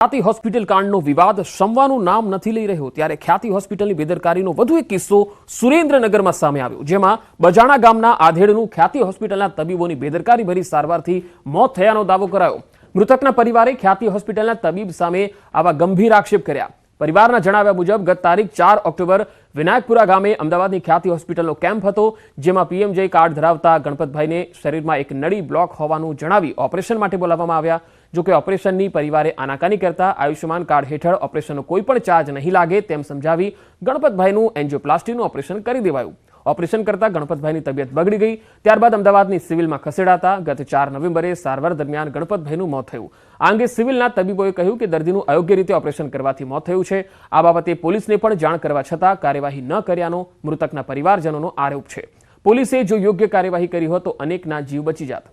ખ્યાતિ હોસ્પિટલ કાંડનો વિવાદ શમવાનું નામ નથી લઈ રહ્યો. ત્યારે ખ્યાતિ હોસ્પિટલની બેદરકારીનો વધુ એક કિસ્સો સુરેન્દ્રનગરમાં સામે આવ્યો, જેમાં બજાણા ગામના આધેડનું ખ્યાતિ હોસ્પિટલના તબીબોની બેદરકારી ભરી સારવારથી મોત થયાનો દાવો કરાયો. મૃતકના પરિવારે ખ્યાતિ હોસ્પિટલના તબીબ સામે આવા ગંભીર આક્ષેપ કર્યા. પરિવારના જણાવ્યા મુજબ, ગત તારીખ ચાર ઓક્ટોબર વિનાયકપુરા ગામે અમદાવાદની ખ્યાતિ હોસ્પિટલનો કેમ્પ હતો, જેમાં પીએમજે કાર્ડ ધરાવતા ગણપતભાઈને શરીરમાં એક નળી બ્લોક હોવાનું જણાવી ઓપરેશન માટે બોલાવવામાં આવ્યા. જોકે ઓપરેશનની પરિવારે આનાકાની કરતા આયુષ્યમાન કાર્ડ હેઠળ ઓપરેશનનો કોઈ પણ ચાર્જ નહીં લાગે તેમ સમજાવી ગણપતભાઈનું એન્જિયોપ્લાસ્ટીનું ઓપરેશન કરી દેવાયું. ઓપરેશન કરતા ગણપતભાઈની તબિયત બગડી ગઈ. ત્યારબાદ અમદાવાદની સિવિલમાં ખસેડાતા ગત ચાર નવેમ્બરે સારવાર દરમિયાન ગણપતભાઈનું મોત થયું. આ અંગે સિવિલના તબીબોએ કહ્યું કે દર્દીનું અયોગ્ય રીતે ઓપરેશન કરવાથી મોત થયું છે. આ બાબતે પોલીસને પણ જાણ કરવા છતાં કાર્યવાહી ન કર્યાનો મૃતકના પરિવારજનોનો આરોપ છે. પોલીસે જો યોગ્ય કાર્યવાહી કરી હોત તો અનેકના જીવ બચી જાત.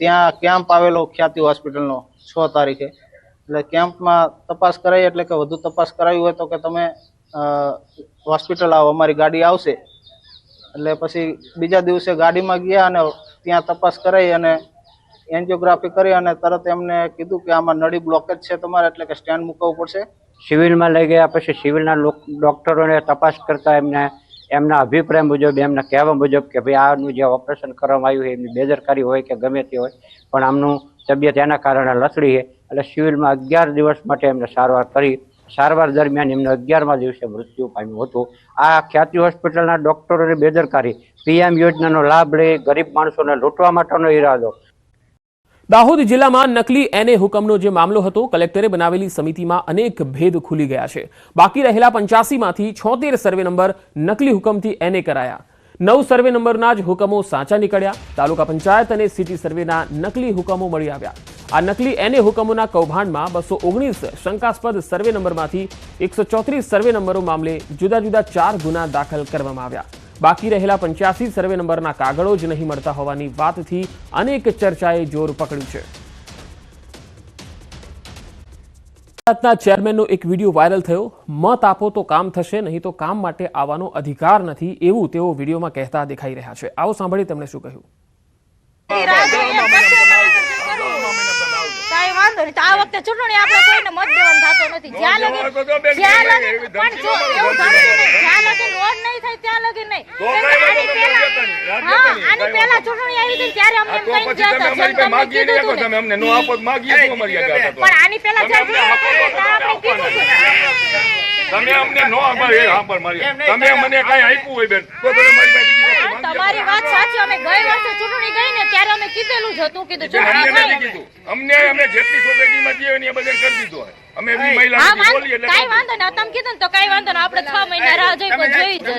ત્યાં કેમ્પ આવેલો ખ્યાતિ હોસ્પિટલનો છ તારીખે. એટલે કેમ્પમાં તપાસ કરાઈ એટલે કે વધુ તપાસ કરાવી હોય તો કે તમે હોસ્પિટલ આવો, અમારી ગાડી આવશે. એટલે પછી બીજા દિવસે ગાડીમાં ગયા અને ત્યાં તપાસ કરાઈ અને એન્જિયોગ્રાફી કરી અને તરત એમને કીધું કે આમાં નળી બ્લોકેજ છે તમારે, એટલે કે સ્ટેન્ડ મૂકવું પડશે. સિવિલમાં લઈ ગયા, પછી સિવિલના ડોક્ટરોને તપાસ કરતા એમને, એમના અભિપ્રાય મુજબ, એમના કહેવા મુજબ કે ભાઈ, આનું જે ઓપરેશન કરવામાં આવ્યું છે, એમની બેદરકારી હોય કે ગમે તે હોય, પણ આમનું તબિયત એના કારણે લથડી છે. એટલે સિવિલમાં અગિયાર દિવસ માટે એમને સારવાર કરી સારવાર દરમિયાન એમને અગિયારમા દિવસે મૃત્યુ પામ્યું હતું. આ ખ્યાતિ હોસ્પિટલના ડોક્ટરોની બેદરકારી, પીએમ યોજનાનો લાભ લઈ ગરીબ માણસોને લૂંટવા માટેનો ઈરાદો. દાહોદ જિલ્લામાં નકલી એનએ હુકમનો જે મામલો હતો, કલેક્ટરે બનાવેલી સમિતિમાં અનેક ભેદ ખુલી ગયા છે. બાકી રહેલા પંચ્યાસીમાંથી છોતેર સર્વે નંબર નકલી હુકમથી એનએ કરાયા. નવ સર્વે નંબરના જ હુકમો સાચા નીકળ્યા. તાલુકા પંચાયત અને સિટી સર્વેના નકલી હુકમો મળી આવ્યા. આ નકલી એને હુકમોના કૌભાંડમાં બસો ઓગણીસ શંકાસ્પદ સર્વે નંબરમાંથી એકસો ચોત્રીસ સર્વે નંબરો મામલે જુદા જુદા ચાર ગુના દાખલ કરવામાં આવ્યા. બાકી રહેલા પંચ્યાસી સર્વે નંબરના કાગળો જ નહીં મળતા હોવાની વાતથી અનેક ચર્ચાએ જોર પકડ્યું છે. ગુજરાતના ચેરમેનનો એક વીડિયો વાયરલ થયો, મત આપો તો કામ થશે, નહીં તો કામ માટે આવવાનો અધિકાર નથી, એવું તેઓ વિડીયોમાં કહેતા દેખાઈ રહ્યા છે. આવો સાંભળી તેમણે શું કહ્યું. કાંઈ વાંધો નહીં તો આ વખતે ચૂંટણી આપણે કોઈને મત દેવાનું થતો નથી જ્યાં લગી જ્યાં લગી પણ જો એવું ધમકી નહીં જ્યાં લગી રોડ નહીં થાય ત્યાં લગી નહીં આની પહેલા હા આની પહેલા ચૂંટણી આવી હતી ત્યારે અમને એમ ગયા હતા નો આપો તો માગીએ અમારી આગળ પણ આની પહેલા તમે જ્યારે તો આપણે કીધું હતું તમે અમને નો અમારે એ હાંભળ મારી તમે મને કઈ આપ્યું હોય બેન તો તમે મારી પાસે માંગી તમારી વાત સાચી અમે ગઈ વર્ષે ચૂંટણી ગઈ ને ત્યારે અમે કીધેલું જ હતું કીધું ચૂંટણી કીધું અમને અમે જેટલી સોસાયટીમાં જઈએ એની બધા કરી દીધું અમે મહિલા એટલે કાંઈ વાંધો નહીં તમે કીધું ને તો કઈ વાંધો નહીં આપણે છ મહિના રાહ જોઈ જોઈ જ